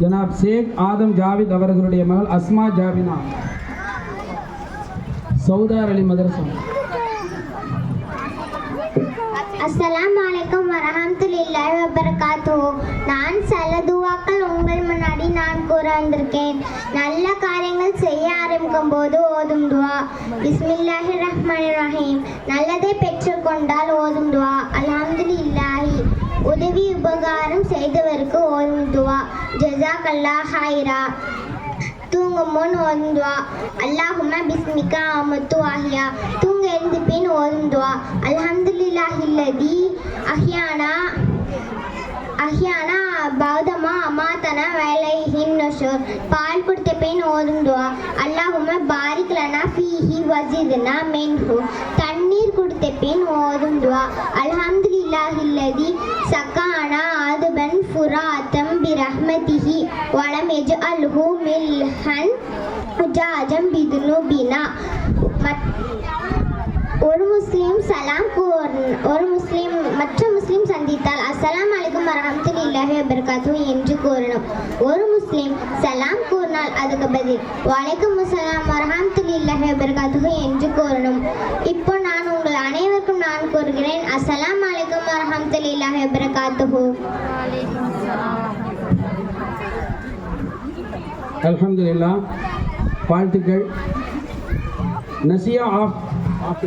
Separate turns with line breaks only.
ஜனாப் ஷேக் ஆதம் ஜாவித் அவர்களுடைய மகள் அஸ்மா ஜாவினா. சௌதார் அலி மதரசா.
அஸ்லாம் வலைக்கம் வரஹமத்துல்லாஹி வபரகாத்துஹு. நான் சில துவாக்கள் உங்கள் முன்னாடி நான் கூற வந்திருக்கேன் நல்ல காரியங்கள் செய்ய ஆரம்பிக்கும் போது ஓதும் துவா. பிஸ்மில்லாஹி ரஹ்மான் ரஹீம். நல்லதை பெற்றுக்கொண்டால் ஓதும் துவா. அல்ஹம்துலில்லாஹி. உதவி உபகாரம் செய்தவருக்கு ஓதும் துவா ஜஸாக்கல்லா தூங்கும் முன் ஒருந்துவா. அல்லாஹுமா பிஸ்மிகா அமத்து ஆஹியா தூங்க எழுந்து பின் ஒருந்துவா. துவா அல்ஹம்துலில்லாஹில்லதி அஹ்யானா அஹியானா பௌதமா அமாத்தனா வேலைஹின் நஷூர். பால் கொடுத்த பின் ஓதும் துவா அல்லாஹும்ம ஃபீஹி வசிதுனா மென்ஹு. தண்ணீர் கொடுத்த பின் ஓதும் துவா அல்ஹம்துலில்லாஹில்லதி சக்கானா ஆதுபன் ஃபுராத்தம் பிரஹ்மதிஹி அல் எஜ்அல்ஹு மில்ஹன் உஜாஜம் பிதுனுபினா பினா ஒரு முஸ்லீம் சலாம் ஒரு முஸ்லீம் மற்ற முஸ்லீம் சந்தித்தால் அஸ்ஸலாமு அலைக்கும் வரஹமத்துல்லாஹி வபரகாத்து என்று கூறணும் ஒரு முஸ்லீம் சலாம் கூறினால் அதுக்கு பதில் வலைக்கும் அஸ்ஸலாம் வரஹமத்துல்லாஹி வபரகாத்து என்று கூறணும் இப்போ நான் உங்கள் அனைவருக்கும் நான் கூறுகிறேன் அஸ்ஸலாம் அலைக்கும் வரஹமத்துல்லாஹி வபரகாத்துஹு
அல்ஹம்துலில்லாஹ். வாழ்த்துக்கள். Nazia of of